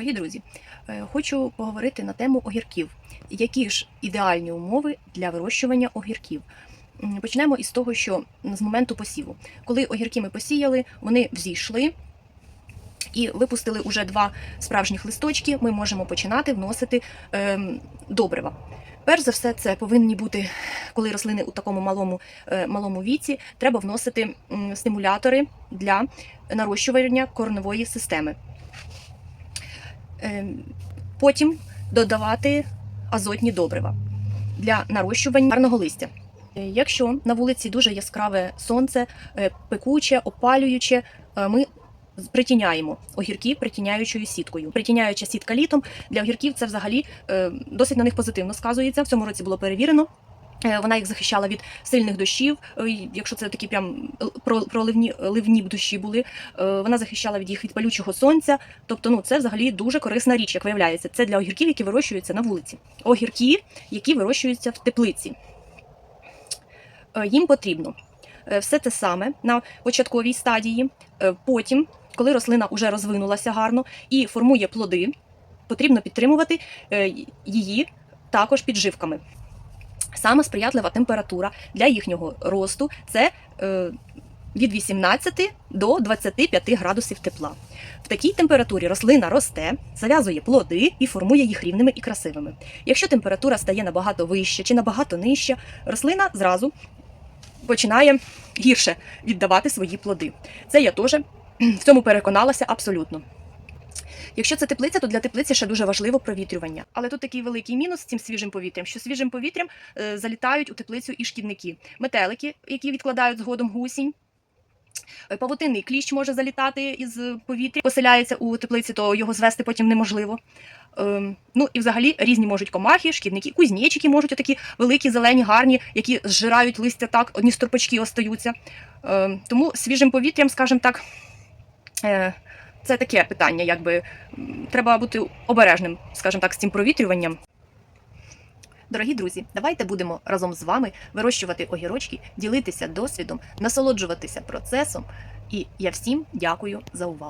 Дорогі друзі, е, хочу поговорити на тему огірків. Які ж ідеальні умови для вирощування огірків? Почнемо із того, що з моменту посіву, коли огірки ми посіяли, вони взійшли і випустили уже два справжніх листочки, ми можемо починати вносити ем, добрива. Перш за все, це повинні бути, коли рослини у такому малому, е, малому віці, треба вносити стимулятори для нарощування корневої системи. Ем, Потім додавати азотні добрива для нарощування гарного листя. Е, Якщо на вулиці дуже яскраве сонце, е, пекуче, опалююче, е, ми притіняємо огірки притіняючою сіткою. Притіняюча сітка літом для огірків це взагалі досить на них позитивно сказується. В цьому році було перевірено. Е, Вона їх захищала від сильних дощів. е, Якщо це такі прям проливні ливні дощі були, е, вона захищала від їх від палючого сонця. Тобто, ну це взагалі дуже корисна річ, як виявляється. Це для огірків, які вирощуються на вулиці. Огірки, які вирощуються в теплиці. Їм потрібно все те саме на початковій стадії. Потім, коли рослина вже розвинулася гарно і формує плоди, потрібно підтримувати її також підживками. Саме сприятлива температура для їхнього росту це е, від 18 до 25 градусів тепла. В такій температурі рослина росте, зав'язує плоди і формує їх рівними і красивими. Якщо температура стає набагато вища чи набагато нижча, рослина зразу починає гірше віддавати свої плоди. Це я теж в цьому переконалася абсолютно. Якщо це теплиця, то для теплиці ще дуже важливо провітрювання. Але тут такий великий мінус з цим свіжим повітрям, що свіжим повітрям е, залітають у теплицю і шкідники, метелики, які відкладають згодом гусінь. Е, Павутинний кліщ може залітати із повітря, поселяється у теплиці, то його звести потім неможливо. Ем, ну і взагалі різні можуть комахи, шкідники, кузнечики можуть отакі великі, зелені, гарні, які зжирають листя так, одні стропочки остаються. Ем, тому свіжим повітрям, скажімо так, е, це таке питання, якби треба бути обережним, скажімо так, з цим провітрюванням. Дорогі друзі, давайте будемо разом з вами вирощувати огірочки, ділитися досвідом, насолоджуватися процесом. І я всім дякую за увагу.